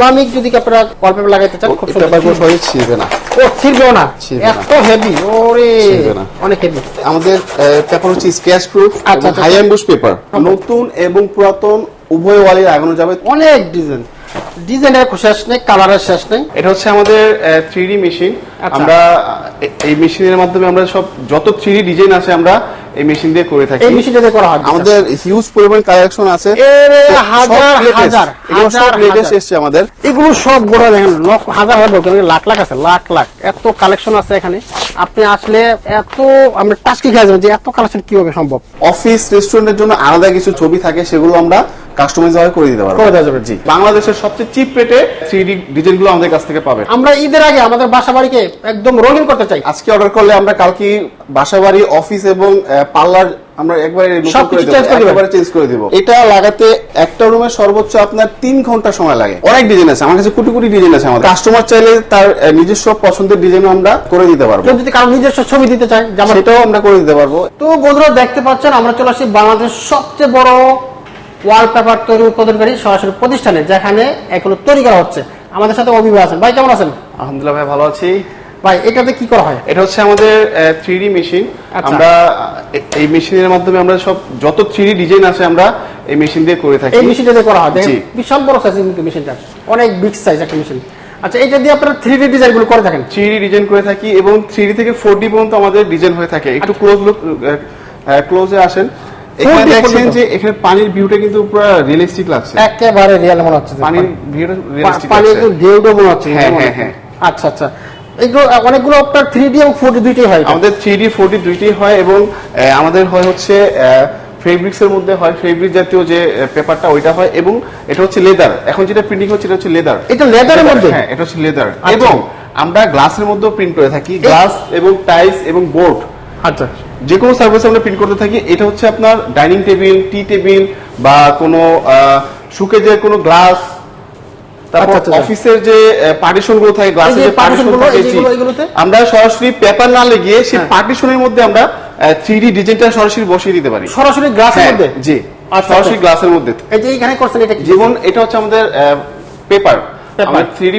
Islamic যদি আপনারা wallpaper লাগাইতে চান খুব সুন্দর। পেপারগুলো সহজে ছিঁড়বে না। ও ছিড়বেও না? এত হেভি ওরে। অনেক হেভি আমাদের পেপার হচ্ছে স্ক্র্যাচ প্রুফ আচ্ছা, আচ্ছা। হাই অ্যাম্বুশ পেপার নতুন এবং পুরাতন উভয় ওয়ালে লাগানো যাবে। অনেক ডিজাইন ডিজাইনের শেষ নেই কালারের শেষ নেই। এটা হচ্ছে আমাদের থ্রি ডি মেশিন আচ্ছা। আমরা এই মেশিনের মাধ্যমে আমরা সব যত থ্রি ডিজাইন আছে আমরা এই মেশিন দিয়ে করে থাকি। এই মেশিন দিয়ে করা হয় আমাদের হিউজ পরিমাণ কালেকশন আছে। হাজার হাজার লেটেস্ট এসেছে আমাদের। এগুলো সব গোড়া দেখেন হাজার হাজার লাখ লাখ আছে লাখ লাখ। এত কালেকশন আছে এখানে। আপনি আসলে এত আমরা টাস্কি খেয়ে যে এত কালেকশন কীভাবে সম্ভব? অফিস রেস্টুরেন্টের জন্য আলাদা কিছু ছবি থাকে সেগুলো আমরা কাস্টমাইজ ভাবে করে দিতে পারব। করে দেওয়া যাবে জি। বাংলাদেশের সবচেয়ে চিপ রেটে থ্রি ডি ডিজাইনগুলো আমাদের কাছ থেকে পাবেন। আমরা ঈদের আগে আমাদের বাসা বাড়িকে একদম রঙিন করতে চাই। আজকে অর্ডার করলে আমরা কালকে বাসাবাড়ি অফিস এবং পার্লার আমরা একবারে করে চেঞ্জ করে দিব। এটা লাগাতে একটা রুমে সর্বোচ্চ আপনার তিন ঘণ্টা সময় লাগে। অনেক ডিজাইন আছে আমার কাছে কোটি কোটি ডিজাইন আছে আমাদের। কাস্টমার চাইলে তার নিজস্ব পছন্দের ডিজাইন আমরা করে দিতে পারব। যদি কারও নিজস্ব ছবি দিতে চাই সেটাও আমরা করে দিতে পারব। তো বন্ধুরা দেখতে পাচ্ছেন আমরা চলে আসছি বাংলাদেশের সবচেয়ে বড় ওয়ালপেপার তৈরি উৎপাদনকারী সরাসরি প্রতিষ্ঠানে যেখানে এগুলো তৈরি করা হচ্ছে। আমাদের সাথে অভিভাবক আছেন। ভাই কেমন আছেন? আলহামদুলিল্লাহ ভাই ভালো আছি। ভাই এটাতে কি করা হয়? এটা হচ্ছে আমাদের থ্রি ডি মেশিন আচ্ছা। আমরা এই মেশিনের মাধ্যমে আমরা সব যত থ্রি ডিজাইন আছে আমরা এই মেশিন দিয়ে করে থাকি। এই মেশিনটা দিয়ে করা হয়। দেখেন বিশাল বড় সাইজ মেশিনটা অনেক বিগ সাইজ একটা মেশিন আচ্ছা এটা দিয়ে আপনারা থ্রি ডি ডিজাইনগুলো করে থাকেন? থ্রি ডিজাইন করে থাকি এবং থ্রি থেকে ফোর ডি পর্যন্ত আমাদের ডিজাইন হয়ে থাকে। একটু ক্লোজ লুক ক্লোজে আসেন। এখানে দেখছেন যে এখানে পানির ভিউটা কিন্তু পুরো রিয়েলিস্টিক লাগছে। একেবারে রিয়েল মনে হচ্ছে পানির ভিউটা রিয়েলিস্টিক পানি ঢেউটা মনে হচ্ছে হ্যাঁ, হ্যাঁ, হ্যাঁ। আচ্ছা আচ্ছা। এগুলো অনেকগুলো আপনার থ্রি ডি এবং ফোর ডি দুইটাই হয় আমাদের থ্রি ডি ফোর ডি দুইটি হয় এবং আমাদের হয় হচ্ছে ফেব্রিক্স এর মধ্যে হয় ফেব্রিক জাতীয় যে পেপারটা ওইটা হয় এবং এটা হচ্ছে লেদার এখন যেটা প্রিন্টিং হচ্ছে এটা হচ্ছে লেদার এটা লেদারের মধ্যে? হ্যাঁ এটা হচ্ছে লেদার আচ্ছা। এবং আমরা গ্লাসের মধ্যেও প্রিন্ট করে থাকি। গ্লাস এবং টাইলস এবং বোর্ড আচ্ছা। যে কোনো সার্ভিস আমরা প্রিন্ট করতে থাকি এটা হচ্ছে আপনার ডাইনিং টেবিল টি টেবিল বা কোনো সুকেজের কোনো গ্লাস তারপর আচ্ছা, আচ্ছা। অফিসের যে পার্টিশনগুলো থাকে গ্লাসের যে যে পার্টিশন থাকে এই জি। যেগুলো, এগুলোতে? আমরা সরাসরি পেপার না লাগিয়ে সেই হ্যাঁ। পার্টিশনের মধ্যে আমরা থ্রি ডি ডিজাইনটা সরাসরি বসিয়ে দিতে পারি সরাসরি গ্লাসের হ্যাঁ, মধ্যে জি আচ্ছা, সরাসরি আচ্ছা। গ্লাসের মধ্যে এই যে এইখানে করছেন এটা হচ্ছে আমাদের পেপার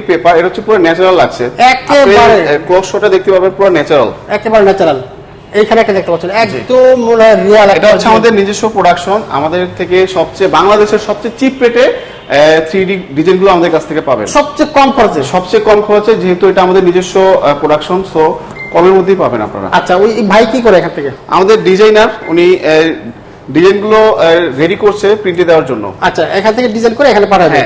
পেপার এটা হচ্ছে পুরো ন্যাচারাল লাগছে একেবারে। ক্লোজ শটে দেখতে পাবেন পুরো ন্যাচারাল একেবারে ন্যাচারাল এইখানে একটা দেখতে পাচ্ছেন একদম মনে হয় রিয়াল এটা হচ্ছে আমাদের নিজস্ব প্রোডাকশন আমাদের থেকে সবচেয়ে বাংলাদেশের সবচেয়ে চিপ রেটে থ্রি ডি ডিজাইনগুলো আমাদের কাছ থেকে পাবেন। সবচেয়ে কম খরচে। সবচেয়ে কম খরচে যেহেতু এটা আমাদের নিজস্ব প্রোডাকশন সো কমের মধ্যেই পাবেন আপনারা। আচ্ছা ওই ভাই কি করে এখান থেকে? আমাদের ডিজাইনার উনি ডিজাইনগুলো রেডি করছে প্রিন্টে দেওয়ার জন্য। আচ্ছা এখান থেকে ডিজাইন করে এখানে পাঠাবে।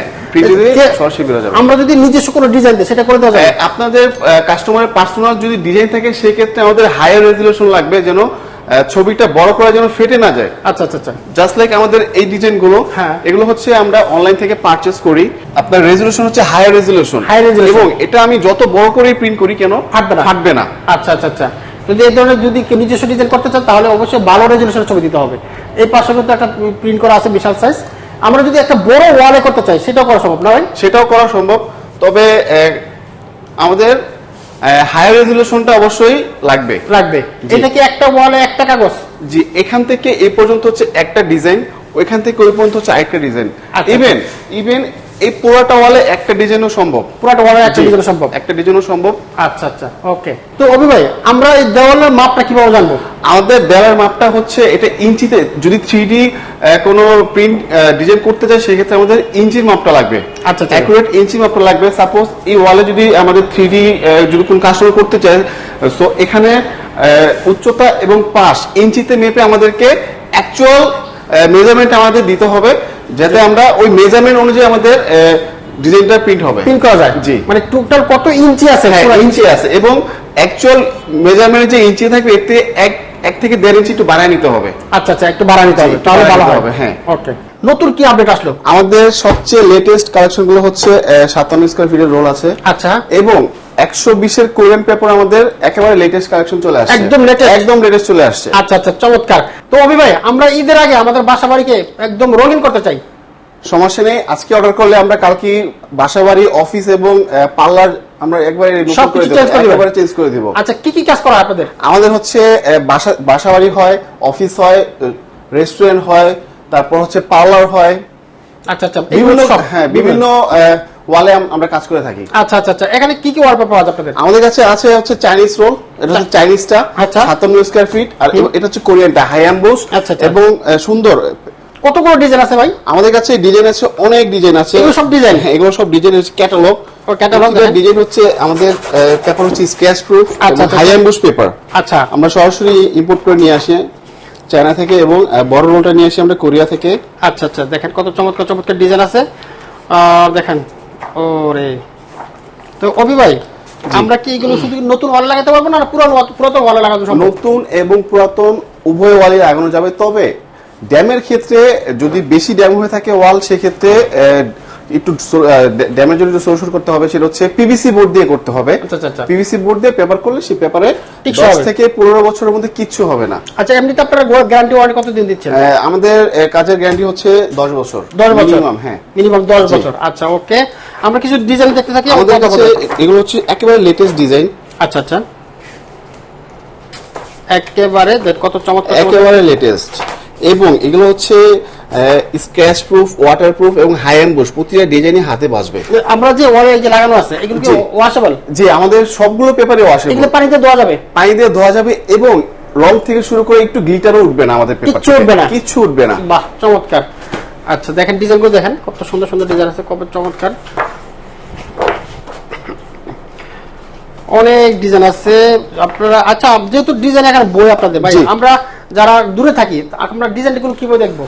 আমরা যদি নিজস্ব কোনো ডিজাইন দিই সেটা করে দেওয়া আহ, আপনাদের কাস্টমারের পার্সোনাল যদি ডিজাইন থাকে সেক্ষেত্রে আমাদের হায়ার রেজুলেশন লাগবে যেন ছবিটা বড় করা যেন ফেটে না যায়। আচ্ছা আচ্ছা আচ্ছা। জাস্ট লাইক আমাদের এই ডিজাইনগুলো হ্যাঁ। এগুলো হচ্ছে আমরা অনলাইন থেকে পারচেজ করি। আপনার রেজুলেশন হচ্ছে হায়ার রেজুলেশন Higher resolution। এবং এটা আমি যত বড় করে প্রিন্ট করি কেন? ফাটবে না। ফাটবে না। আচ্ছা আচ্ছা আচ্ছা। যদি এই ধরনের যদি নিজস্ব ডিজাইন করতে চান তাহলে অবশ্যই ভালো রেজলিউশনের ছবি দিতে হবে। এই পাশে কিন্তু একটা প্রিন্ট করা আছে বিশাল সাইজ আমরা যদি একটা বড় ওয়ালে করতে চাই সেটাও করা সম্ভব না ভাই? সেটাও করা সম্ভব। তবে আমাদের হায়ার রেজুলেশনটা অবশ্যই লাগবে। লাগবে। এটা কি একটা ওয়ালে একটা কাগজ? জি এখান থেকে এই পর্যন্ত হচ্ছে একটা ডিজাইন ওইখান থেকে ওই পর্যন্ত হচ্ছে আরেকটা ডিজাইন। আচ্ছা। ইভেন ইভেন এই পুরোটা ওয়ালে একটা ডিজাইনও সম্ভব। পুরাটা ওয়ালে একটা জি, ডিজাইন সম্ভব? একটা ডিজাইনও সম্ভব। আচ্ছা আচ্ছা ওকে তো অভি ভাই আমরা এই দেওয়ালের মাপটা কীভাবে জানব? আমাদের দেওয়ার মাপটা হচ্ছে এটা ইঞ্চিতে যদি থ্রি ডি কোনো প্রিন্ট ডিজাইন করতে চাই সেক্ষেত্রে আমাদের ইঞ্চির মাপটা লাগবে। আচ্ছা, আচ্ছা। অ্যাকুরেট ইঞ্চি মাপটা লাগবে। সাপোজ এই ওয়ালে যদি আমাদের থ্রি ডি যদি কোন কাস্টমার করতে চায় সো এখানে উচ্চতা এবং পাশ ইঞ্চিতে মেপে আমাদেরকে অ্যাকচুয়াল মেজারমেন্ট আমাদের দিতে হবে যাতে আমরা ওই মেজারমেন্ট অনুযায়ী আমাদের ডিজাইনটা প্রিন্ট হবে। প্রিন্ট করা যায়? জি। মানে টোটাল কত ইঞ্চি আছে হ্যাঁ ইঞ্চি আছে এবং অ্যাকচুয়াল মেজারমেন্ট যে ইঞ্চি থাকবে এতে এক এক থেকে দেড় ইঞ্চি একটু বাড়ায় নিতে হবে। আচ্ছা আচ্ছা একটু বাড়ায় নিতে হবে তাহলে ভালো হবে হ্যাঁ। ওকে নতুন কি আপডেট আসলো? আমাদের সবচেয়ে লেটেস্ট কালেকশনগুলো হচ্ছে সাতান্ন স্কোয়ার ফিটের রোল আছে। আচ্ছা। এবং একশো বিশের কোরিয়ান পেপার আমাদের একেবারে লেটেস্ট কালেকশন চলে আসছে। একদম latest? একদম লেটেস্ট চলে আসছে। আচ্ছা আচ্ছা চমৎকার। তো অভি ভাই আমরা ঈদের আগে আমাদের বাসা বাড়িকে একদম রঙিন করতে চাই। সমস্যা নেই। আজকে অর্ডার করলে আমরা কালকে বাসাবাড়ি অফিস এবং পার্লার আমরা একবারে নতুন করে দেবো? একেবারে চেঞ্জ করে দিব। আচ্ছা কি কি কাজ করা আপনাদের? আমাদের হচ্ছে আহ, বাসা বাসাবাড়ি হয় অফিস হয় রেস্টুরেন্ট হয় তারপর হচ্ছে পার্লার হয়। আচ্ছা আচ্ছা বিভিন্ন হ্যাঁ বিভিন্ন ওয়ালে আমরা কাজ করে থাকি। আচ্ছা আচ্ছা আচ্ছা। এখানে কি কি ওয়ালপেপার পাওয়া যায় আপনাদের? আমাদের কাছে আছে হচ্ছে চাইনিজ রোল এটা হচ্ছে চাইনিজটা আচ্ছা। সাতান্ন স্কোয়ার ফিট আর এটা হচ্ছে কোরিয়ানটা হাই অ্যাম্বুস। এবং সুন্দর। কতগুলো ডিজাইন আছে ভাই? আমাদের কাছে ডিজাইন আছে অনেক ডিজাইন আছে। এগুলো সব design? হ্যাঁ এগুলো সব ডিজাইন হচ্ছে ক্যাটালগ ও, ডিজাইন হচ্ছে আমাদের পেপার হচ্ছে scratch proof. High emboss paper আচ্ছা। আমরা সরাসরি ইম্পোর্ট করে নিয়ে আসি চায়না থেকে এবং বড় রোলটা নিয়ে আসি আমরা কোরিয়া থেকে। আচ্ছা আচ্ছা। দেখেন কত চমৎকার চমৎকার ডিজাইন আছে। দেখেন ওরে। তো অভি ভাই আমরা কি এগুলো শুধু নতুন ওয়াল লাগাতে পারব না পুরো পুরাতন ওয়াল লাগাতে সম্ভব? নতুন এবং পুরাতন উভয় ওয়ালে লাগানো যাবে। তবে ড্যামের ক্ষেত্রে যদি বেশি ড্যাম হয়ে থাকে ওয়াল সেক্ষেত্রে একটু ড্যামের জন্য সোলুশন করতে হবে সেটা হচ্ছে পিভিসি বোর্ড দিয়ে করতে হবে। আচ্ছা, আচ্ছা, আচ্ছা। পিভিসি বোর্ড দিয়ে পেপার করলে সেই পেপারে টিকসই দশ হবে। থেকে পনেরো বছরের মধ্যে কিচ্ছু হবে না। আচ্ছা এমনিতে আপনারা গ্যারান্টি ওয়ারেন্টি কতদিন দিচ্ছেন? আমাদের কাজের গ্যারান্টি হচ্ছে দশ বছর। দশ বছর? মিনিমাম হ্যাঁ। মিনিমাম দশ বছর। আচ্ছা ওকে আমরা কিছু ডিজাইন দেখতে থাকি আমাদের কাছে এগুলো হচ্ছে একেবারে লেটেস্ট ডিজাইন আচ্ছা আচ্ছা। একেবারে কত চমৎকার- একেবারে লেটেস্ট এবং এগুলো হচ্ছে স্ক্র্যাচ প্রুফ ওয়াটার প্রুফ এবং হাই অ্যান্ড বুশ প্রতিটা ডিজাইনই হাতে বাজবে। আমরা যে ওয়ালে যে লাগানো আছে এগুলো কি ওয়াশেবল যে আমাদের সবগুলো পেপারে ওয়াশেবল এগুলো পানিতে ধোয়া যাবে? পানি দিয়ে ধোয়া যাবে এবং রং থেকে শুরু করে একটু গ্লিটারও উঠবে না আমাদের পেপার কিচ্ছু উঠবে না? কিচ্ছু উঠবে না। বাহ চমৎকার। আচ্ছা দেখেন ডিজাইনগুলো দেখেন কত সুন্দর সুন্দর ডিজাইন আছে কত চমৎকার। অনেক ডিজাইন আছে আপনারা আচ্ছা যেহেতু ডিজাইন এখানে বই আপনাদের ভাই আমরা যারা দূরে থাকি, আমরা ডিজাইনগুলো কীভাবে দেখব?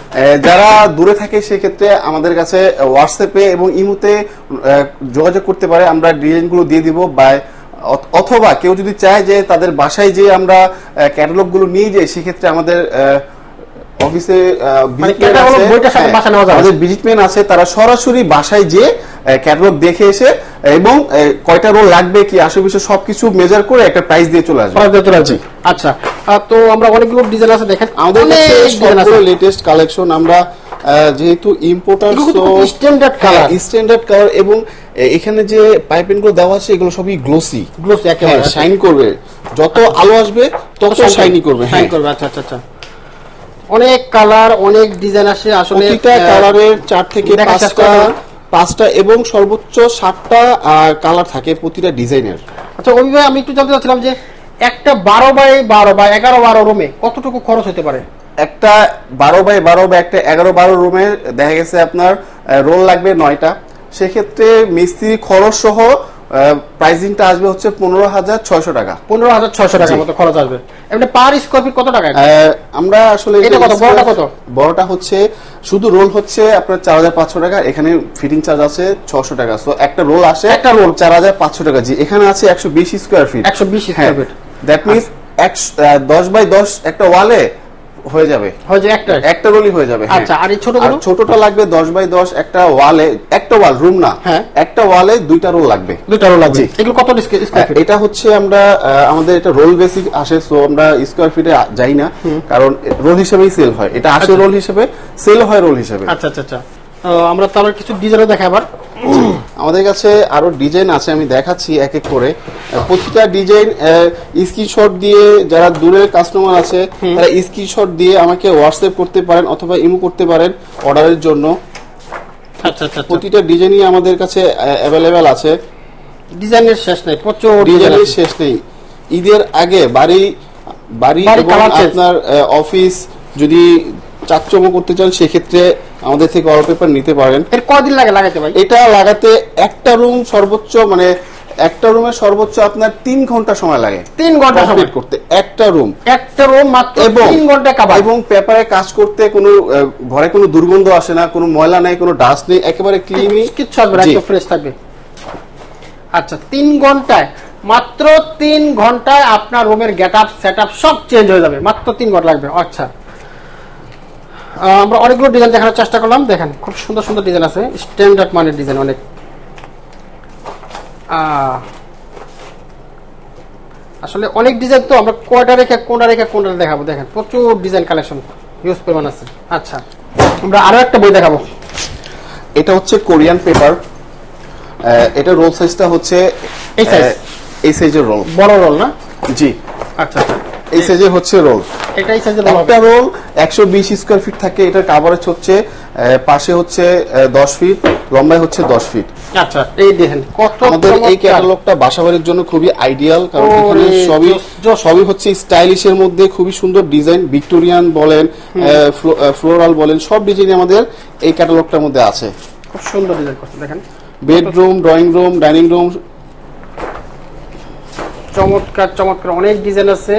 যারা দূরে থাকে সেক্ষেত্রে আমাদের কাছে হোয়াটসঅ্যাপে এবং ইমুতে যোগাযোগ করতে পারে। আমরা ডিজাইনগুলো দিয়ে দিব বা অথবা কেউ যদি চায় যে তাদের বাসায় যে আমরা ক্যাটালগগুলো নিয়ে যাই, সেক্ষেত্রে আমাদের অফিসে মানে বইটার সাথে হ্যাঁ, ভিজিটম্যান আছে তারা সরাসরি বাসায় যে ক্যাটালগ দেখে এসে এবং কয়টা রোল লাগবে কি বিষয়ে সবকিছু মেজার করে একটা প্রাইস দিয়ে চলে আসবে। খরচ দিয়ে চলে আসবে। আচ্ছা তো আমরা অনেকগুলো ডিজাইন আছে দেখেন আমাদের কাছে লেটেস্ট কালেকশন আমরা যেহেতু ইম্পোর্টার কিন্তু খুব স্ট্যান্ডার্ড কালার এবং এখানে যে পাইপিংগুলো দেওয়া আছে এগুলো সবই গ্লোসি Glossy একেবারে। শাইন করবে। যত আলো আসবে তত শাইনি করবে। শাইন হ্যাঁ। করবে আচ্ছা আচ্ছা আচ্ছা। অনেক কালার অনেক ডিজাইন আসে আসলে প্রতিটা কালারের চার থেকে পাঁচটা পাঁচটা এবং সর্বোচ্চ সাতটা কালার থাকে প্রতিটা ডিজাইনের। আচ্ছা অভি ভাই আমি একটু জানতে চাচ্ছিলাম যে একটা বারো বাই বারো বা এগারো বারো রুমে কতটুকু খরচ হতে পারে? একটা বারো বাই বারো বা একটা এগারো বারো রুমে দেখা গেছে আপনার রোল লাগবে নয়টা। সেক্ষেত্রে মিস্ত্রি খরচ সহ প্রাইসিংটা আসবে হচ্ছে পনেরো হাজার ছয়শো টাকা। পনেরো হাজার ছয়শো টাকার মতো খরচ আসবে। এমনি পার স্কোয়ার ফিট কত টাকা আমরা আসলে এটা কত? বড়টা কত? বড়টা হচ্ছে শুধু রোল হচ্ছে আপনার চার হাজার পাঁচশো টাকা এখানে ফিটিং চার্জ আছে ছশো টাকা। সো একটা রোল আসে একটা roll? চার হাজার পাঁচশো টাকা। জি এখানে আছে একশো বিশ স্কোয়ার ফিট 120 হ্যাঁ square feet। দ্যাট মিনস দশ বাই দশ একটা ওয়ালে হয়ে যাবে। হয় একটা? একটা রোলই হয়ে যাবে হ্যাঁ। আচ্ছা, আর এই ছোটগুলো? ছোটটা লাগবে দশ বাই দশ একটা ওয়ালে একটা ওয়াল রুম না। হ্যাঁ। একটা ওয়ালে দুইটা রোল লাগবে। দুটা রোল লাগবে। এগুলো কত স্কোয়ার ফিট এটা হচ্ছে আমরা আমাদের এটা রোল বেসিক আসে সো আমরা স্কোয়ার ফিটে যাই না। কারণ রোল হিসেবেই সেল হয়। এটা আসে রোল হিসেবে সেল হয় রোল হিসেবে। আচ্ছা আচ্ছা আচ্ছা। আমরা তাহলে কিছু ডিজাইনও দেখাই আবার। আমাদের কাছে আরও ডিজাইন আছে আমি দেখাচ্ছি এক এক করে প্রতিটা ডিজাইন স্ক্রিনশট দিয়ে যারা দূরের কাস্টমার আছে তারা স্ক্রিনশট দিয়ে আমাকে হোয়াটসঅ্যাপ করতে পারেন অথবা ইমো করতে পারেন অর্ডারের জন্য। আচ্ছা আচ্ছা আচ্ছা। প্রতিটা ডিজাইনই আমাদের কাছে অ্যাভেলেবেল আছে। ডিজাইনের শেষ নেই প্রচুর ডিজাইন ডিজাইনের শেষ নেই। ঈদের আগে বাড়ি বাড়ি বাড়ি এবং আপনার অফিস যদি চাকচমো করতে চান সেক্ষেত্রে আমাদের থেকে ওয়ালপেপার নিতে পারেন। এর কয়দিন লাগে লাগাইতে ভাই? এটা লাগাতে একটা রুম সর্বোচ্চ মানে একটা রুমে সর্বোচ্চ আপনার তিন ঘণ্টা সময় লাগে। তিন ঘণ্টা সময়? কমপ্লিট করতে। একটা রুম একটা রুম মাত্র এবং তিন ঘণ্টা কাবার এবং পেপারে কাজ করতে কোনো ঘরে কোনো দুর্গন্ধ আসে না কোনো ময়লা নেই কোনো ডাস্ট নেই একেবারে ক্লিনই কিচ্ছু আসবে না ফ্রেশ থাকবে। আচ্ছা তিন ঘন্টায় মাত্র তিন ঘন্টায় আপনার রুমের গেট আপ সেট আপ সব চেঞ্জ হয়ে যাবে। মাত্র তিন ঘণ্টা লাগবে। আচ্ছা। আমরা অনেকগুলো ডিজাইন দেখানোর চেষ্টা করলাম। দেখেন খুব সুন্দর সুন্দর ডিজাইন আছে। স্ট্যান্ডার্ড মানের ডিজাইন অনেক। আসলে অনেক ডিজাইন তো আমরা কয়টা রেখে কোনটা রেখে কোনটা দেখাবো। দেখেন প্রচুর ডিজাইন কালেকশন ইউজ পরিমাণ আছে। আচ্ছা আমরা আরও একটা বই দেখাবো। এটা হচ্ছে কোরিয়ান পেপার। এটা রোল সাইজটা হচ্ছে এই? আহ, এই সাইজের রোল বড় রোল না? জি। আচ্ছা আচ্ছা। এই সাইজের হচ্ছে রোল এটাই সাইজে একটা রোল একশো বিশ স্কোয়ার ফিট থাকে এটার কাভারেজ হচ্ছে পাশে হচ্ছে দশ ফিট লম্বায় হচ্ছে দশ ফিট আচ্ছা এই দেখেন কত আমাদের এই ক্যাটালগটা বাসাবাড়ির জন্য খুবই আইডিয়াল কারণ এখানে সবই। সবই হচ্ছে স্টাইলিশের মধ্যে খুবই সুন্দর ডিজাইন ভিক্টোরিয়ান বলেন ফ্লোরাল বলেন সব ডিজাইন আমাদের এই ক্যাটালগটার মধ্যে আছে। খুব সুন্দর ডিজাইন করছে দেখেন। Bedroom drawing room dining room চমৎকার চমৎকার অনেক ডিজাইন আছে।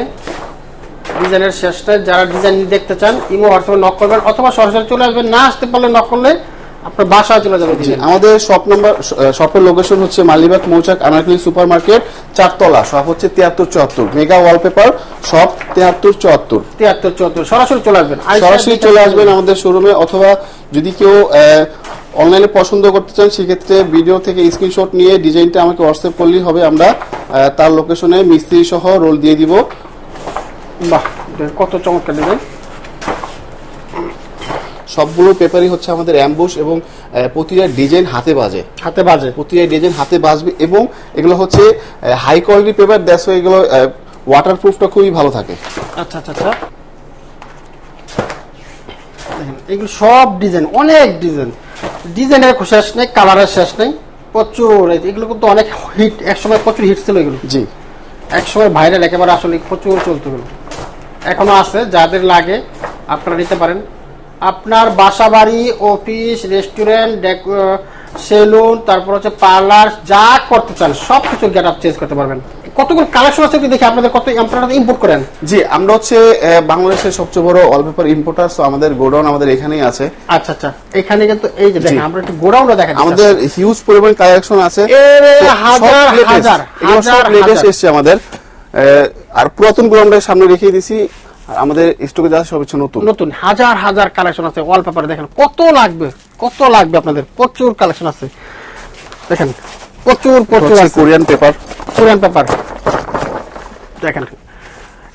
ডিজাইনের শেষটা যারা ডিজাইন দেখতে চান ইমো হোয়াটসঅ্যাপে নক করবেন অথবা সরাসরি চলে আসবেন না আসতে পারলে নক করলে আপনার বাসায় চলে যাবে আমাদের শপ নাম্বার শপের লোকেশন হচ্ছে মালিবাগ মৌচাক আনারকলি সুপার মার্কেট চারতলা শপ হচ্ছে তিয়াত্তর চুয়াত্তর মেগা ওয়ালপেপার শপ তিয়াত্তর চুয়াত্তর। তিয়াত্তর চুয়াত্তর সরাসরি চলে আসবেন। সরাসরি চলে আসবেন। আমাদের শোরুমে অথবা যদি কেউ অনলাইনে পছন্দ করতে চান সেক্ষেত্রে ভিডিও থেকে স্ক্রিনশট নিয়ে ডিজাইনটা আমাকে হোয়াটসঅ্যাপ করলেই হবে আমরা তার লোকেশনে মিস্ত্রি সহ রোল দিয়ে দিব। বাহ কত চমৎকার ডিজাইন সবগুলো পেপারই হচ্ছে আমাদের অ্যাম্বুশ এবং প্রতিটা ডিজাইন হাতে বাজে। হাতে বাজে। প্রতিটা ডিজাইন হাতে বাজবে এবং এগুলো হচ্ছে হাই কোয়ালিটি পেপার দ্যাটস এগুলো ওয়াটার প্রুফটা খুবই ভালো থাকে। আচ্ছা আচ্ছা আচ্ছা। এগুলো সব ডিজাইন অনেক ডিজাইন ডিজাইনের শেষ নেই কালারের শেষ নেই প্রচুর এগুলো কিন্তু অনেক হিট একসময় প্রচুর হিট ছিল এগুলো। জি। একসময় ভাইরাল একেবারে আসলে প্রচুর চলতে এগুলো। এখনও আছে যাদের লাগে আপনারা নিতে পারেন। আপনার বাসা বাড়ি অফিস রেস্টুরেন্ট সেলুন তারপর হচ্ছে পার্লার যা করতে চান সব কিছু গেট আপ চেঞ্জ করতে পারবেন। কতগুলো কালেকশন আছে দেখি আপনাদের কত আপনারা ইম্পোর্ট করেন? জি আমরা হচ্ছে বাংলাদেশের সবচেয়ে বড় ওয়ালপেপার ইম্পোর্টার তো আমাদের গোডাউন আমাদের এখানেই আছে। আচ্ছা আচ্ছা। এখানে কিন্তু এই যে দেখেন। আমরা একটু গোডাউনটা দেখেন আমাদের হিউজ পরিমাণ কালেকশন আছে। হাজার, হাজার, হাজার, লেটেস্ট। এসছে আমাদের। আর পুরাতনগুলো আমরা সামনে রেখে দিছি। আর আমাদের স্টকে যা সব হচ্ছে নতুন। নতুন। হাজার হাজার কালেকশন আছে। ওয়ালপেপারে দেখেন কত লাগবে কত লাগবে আপনাদের? প্রচুর কালেকশন আছে। দেখেন প্রচুর প্রচুর কোরিয়ান পেপার কোরিয়ান পেপার দেখেন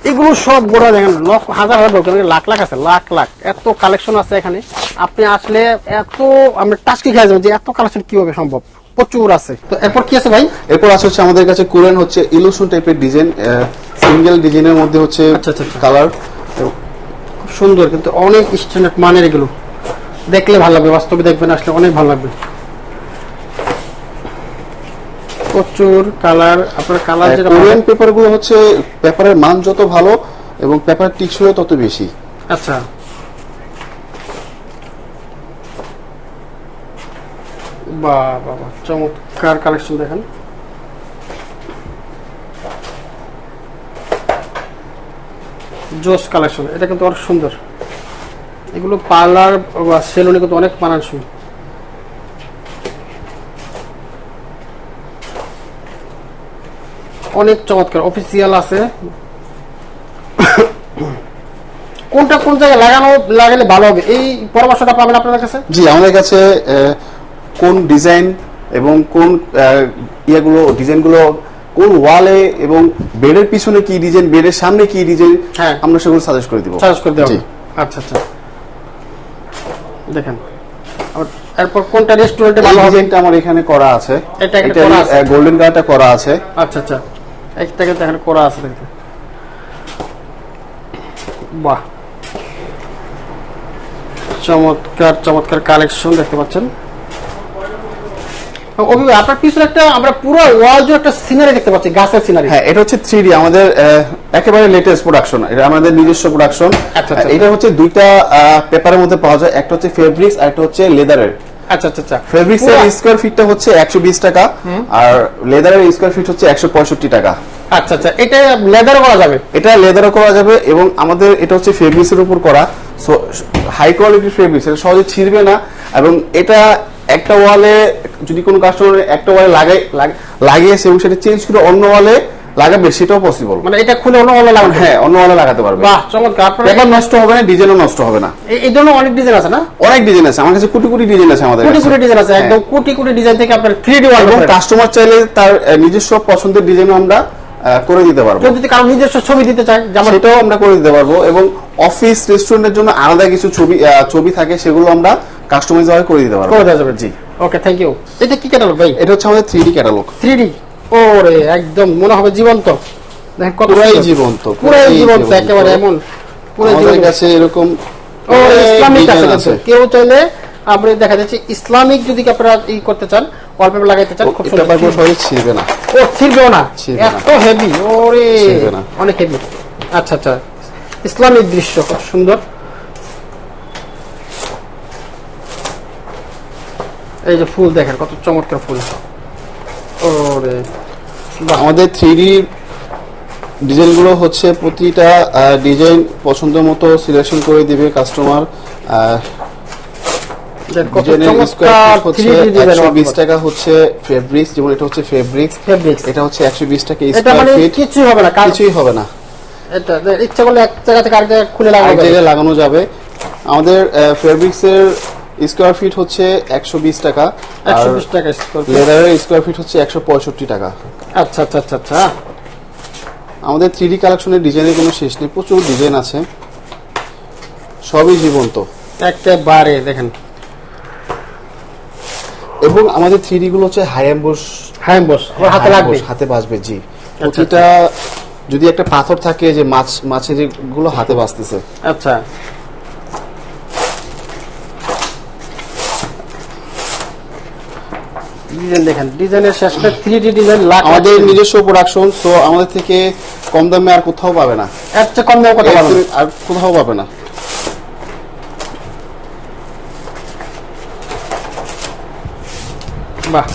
এগুলো সব গোড়া দেখেন লক্ষ হাজার হাজার পারি, লাখ লাখ আছে লাখ লাখ। এত কালেকশন আছে এখানে। আপনি আসলে এত আমরা টাচকি খেয়ে যাবেন যে এত কালেকশন কীভাবে সম্ভব? প্রচুর আছে। তো এরপর কি আছে ভাই? এরপর আছে হচ্ছে আমাদের কাছে কোরিয়ান হচ্ছে ইলুশন টাইপের ডিজাইন সিঙ্গেল ডিজাইনের মধ্যে হচ্ছে আচ্ছা, আচ্ছা, আচ্ছা। কালার খুব সুন্দর কিন্তু অনেক স্ট্যান্ডার্ড মানের এগুলো। দেখলে ভালো লাগবে বাস্তবে দেখবেন আসলে অনেক ভালো লাগবে। প্রচুর কালার আপনার কালার যেটা কোরিয়ান পেপারগুলো হচ্ছে পেপারের মান যত ভালো এবং পেপার টিকসই তত বেশি। আচ্ছা। চমৎকার কালেকশন দেখেন? জোস কালেকশন এটা কিন্তু অনেক সুন্দর। এগুলো পার্লার বা সেলুনে কিন্তু অনেক মানানসই। অনেক চমৎকার অফিসিয়াল আছে। কোনটা কোন জায়গায় লাগানো লাগালে ভালো হবে? এই পরামর্শটা পাবেন আপনাদের কাছে? জি, আমাদের কাছে কোন ডিজাইন এবং কোন ইয়েগুলো ডিজাইনগুলো কোন ওয়ালে এবং বেডের পিছনে কি ডিজাইন বেডের সামনে কি ডিজাইন হ্যাঁ। আমরা সেগুলো সাজেস্ট করে দিব। সার্চ করে। হবে। আচ্ছা আচ্ছা। দেখেন এরপর কোনটা রেস্টুরেন্টে ভালো হবে? ডিজাইনটা আমার এখানে করা আছে। এটা এখানে করা আছে। গোল্ডেন কালারটা করা আছে। আচ্ছা আচ্ছা। একটা কিন্তু এখানে করা আছে দেখতে বাহ। চমৎকার চমৎকার কালেকশন দেখতে পাচ্ছেন। আপনার পিছনে একটা আমরা পুরো ওয়াল জুড়ে একটা সিনারি দেখতে পাচ্ছি গাছের সিনারি হ্যাঁ এটা হচ্ছে থ্রি আমাদের আহ, একেবারে লেটেস্ট প্রোডাকশন এটা আমাদের নিজস্ব প্রোডাকশন আচ্ছা, আচ্ছা। এটা হচ্ছে দুইটা পেপারের মধ্যে পাওয়া যায়। একটা হচ্ছে ফেব্রিক্স আর একটা হচ্ছে লেদারের আচ্ছা আচ্ছা আচ্ছা। ফেব্রিক্স এর পুরো- স্কোয়ার ফিটটা হচ্ছে একশো বিশ টাকা আর লেদারের স্কোয়ার ফিট হচ্ছে একশো পঁয়ষট্টি টাকা। আচ্ছা আচ্ছা। এটা লেদার করা যাবে? এটা লেদারও করা যাবে এবং আমাদের এটা হচ্ছে ফেব্রিক্স এর উপর করা। হাই কোয়ালিটির ফেব্রিক্স এটা সহজে ছিঁড়বে না এবং এটা একটা ওয়ালে যদি কোনো কাস্টমার একটা ওয়ালে লাগাই লাগিয়েছে এবং সেটা চেঞ্জ করে অন্য ওয়ালে লাগাবে সেটাও পসিবল মানে এটা খুলে অন্য অন্য লাগানো হ্যাঁ অন্য ওয়ালে লাগাতে পারবে। বাহ চমৎকার। পেপার নষ্ট হবে না ডিজাইনও নষ্ট হবে না। এই- ধরনের অনেক ডিজাইন আছে না? অনেক ডিজাইন আছে আমার কাছে কোটি কোটি ডিজাইন আছে আমাদের কোটি কোটি ডিজাইন আছে হ্যাঁ। একদম কোটি কোটি ডিজাইন থেকে আপনার থ্রি ডি ওয়াল এবং কাস্টমার চাইলে তার নিজস্ব পছন্দের ডিজাইনও আমরা করে দিতে পারব। যদি কারও নিজস্ব ছবি দিতে চায় যেমন সেটাও আমরা করে দিতে পারব এবং অফিস রেস্টুরেন্টের জন্য আলাদা কিছু ছবি ছবি থাকে সেগুলো আমরা কাস্টমাইজ ভাবে করে দিতে পারব। করে দেওয়া যাবে জি। ওকে থ্যাংক ইউ এটা কি ক্যাটালগ ভাই? এটা হচ্ছে আমাদের three D catalogue three D ওরে একদম মনে হবে জীবন্ত। দেখেন কত পুরাই জীবন্ত, পুরাই পুরাই জীবন্ত। জীবন্ত। একেবারে এমন। পুরো আমাদের জীবন- কাছে এরকম ও অনেক ইসলামিক আছে। কেউ চাইলে আপনি দেখা যাচ্ছে ইসলামিক যদি আপনারা ই করতে চান ওয়ালপেপার লাগাইতে চান খুব সুন্দর। ছিঁড়বে না। ও ছিড়বেও না। এত হেভি ওরে অনেক হেভি আচ্ছা আচ্ছা। ইসলামিক দৃশ্য কত সুন্দর। এই যে ফুল দেখেন কত চমৎকার ফুল। ওরে আমাদের থ্রি ডিজাইনগুলো হচ্ছে প্রতিটা ডিজাইন পছন্দ মতো সিলেকশন করে দিবে কাস্টমার টাকা হচ্ছে ফেব্রিক্স যেমন এটা হচ্ছে ফেব্রিক্স ফেব্রিক্স এটা হচ্ছে একশো বিশ টাকা এটা স্কোয়ার ফিট কিছুই হবে না কিছুই হবে না। এটা ইচ্ছা করলে এক জায়গা থেকে আরেক জায়গায় খুলে লাগানো যাবে। জায়গায় লাগানো যাবে। আমাদের স্কোয়ার ফিট হচ্ছে একশো বিশ টাকা। আর 120 টাকা লেদারের স্কোয়ার ফিট হচ্ছে একশো পঁয়ষট্টি টাকা। আচ্ছা আচ্ছা আচ্ছা আচ্ছা। আমাদের থ্রি ডি কালেকশনের ডিজাইনের কোনো শেষ নেই প্রচুর ডিজাইন আছে। সবই জীবন্ত। একেবারে দেখেন। এবং আমাদের থ্রি গুলো হচ্ছে হাই অ্যাম্বুশ বস হাতে লাগবে। হাতে বাজবে জি। প্রতিটা যদি একটা পাথর থাকে যে মাছ মাছেরগুলো হাতে বাজতেছে আচ্ছা। ডিজাইন দেখেন ডিজাইনের থ্রি ডি ডিজাইন লাখ আমাদের নিজস্ব প্রোডাকশন তো আমাদের থেকে কম দামে আর কোথাও পাবে না। এর চেয়ে কম দামে বলবেন আর কোথাও পাবে না। বাহ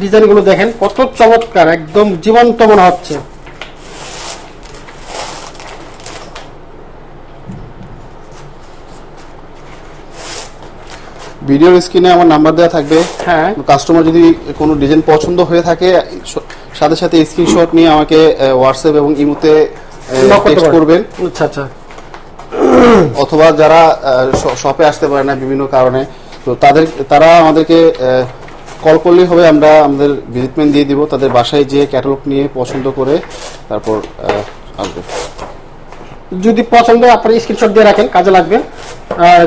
ডিজাইনগুলো দেখেন কত চমৎকার একদম জীবন্ত মনে হচ্ছে। ভিডিওর স্ক্রিনে আমার নাম্বার দেওয়া থাকবে। হ্যাঁ। কাস্টমার যদি কোনো ডিজাইন পছন্দ হয়ে থাকে সাথে সাথে স্ক্রিনশট নিয়ে আমাকে হোয়াটসঅ্যাপ এবং ইমোতে টেক্সট করবেন। আচ্ছা আচ্ছা। অথবা যারা শপে আসতে পারে না বিভিন্ন কারণে তো তাদের তারা আমাদেরকে কল করলেই হবে আমরা আমাদের ভিজিটমেন্ট দিয়ে দিব তাদের বাসায় যেয়ে ক্যাটালগ নিয়ে পছন্দ করে তারপর আসবে। যদি পছন্দ আপনারা স্ক্রিনশট দিয়ে রাখেন কাজে লাগবে।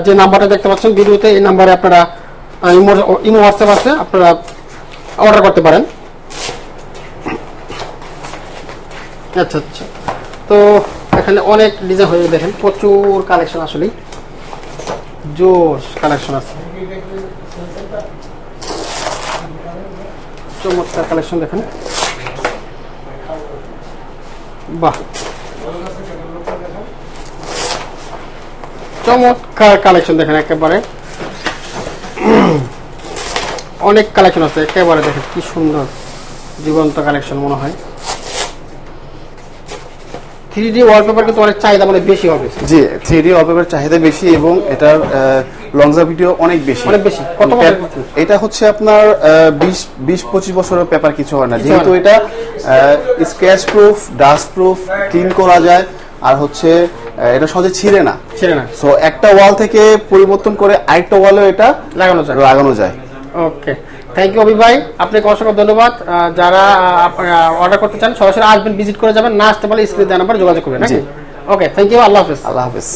যে নাম্বারটা দেখতে পাচ্ছেন ভিডিওতে এই নাম্বারে আপনারা ইমো ইমো হোয়াটসঅ্যাপ আছে আপনারা অর্ডার করতে পারেন। আচ্ছা আচ্ছা। তো এখানে অনেক ডিজাইন হয়ে দেখেন, প্রচুর কালেকশন আসলে জোশ কালেকশন আছে। চমৎকার কালেকশন দেখেন। বাহ। চমৎকার কালেকশন দেখেন একেবারে। অনেক কালেকশন আছে, একেবারে দেখেন কি সুন্দর জীবন্ত কালেকশন মনে হয়। থ্রি ডি ওয়ালপেপার কিন্তু অনেক চাহিদা মানে বেশি হবে জি থ্রি ডি ওয়ালপেপার চাহিদা বেশি এবং এটার লংজা ভিডিও অনেক বেশি। অনেক বেশি। কত এটা হচ্ছে আপনার বিশ বিশ পঁচিশ বছরের পেপার কিছু হয় না। যেহেতু এটা scratch proof dust proof clean করা যায়। আর হচ্ছে এটা সহজে ছিঁড়ে না। ছেড়ে না। সো একটা ওয়াল থেকে পরিবর্তন করে আরেকটা ওয়ালে এটা লাগানো যায়। লাগানো যায়। ওকে থ্যাংক ইউ অভি ভাই আপনাকে অসংখ্য ধন্যবাদ। যারা অর্ডার করতে চান সরাসরি আসবেন ভিজিট করে যাবেন না আসতে পারলে স্ক্রিনে দেওয়া নাম্বার যোগাযোগ করবেন ওকে থ্যাংক ইউ আল্লাহ হাফিজ। আল্লাহ হাফেজ।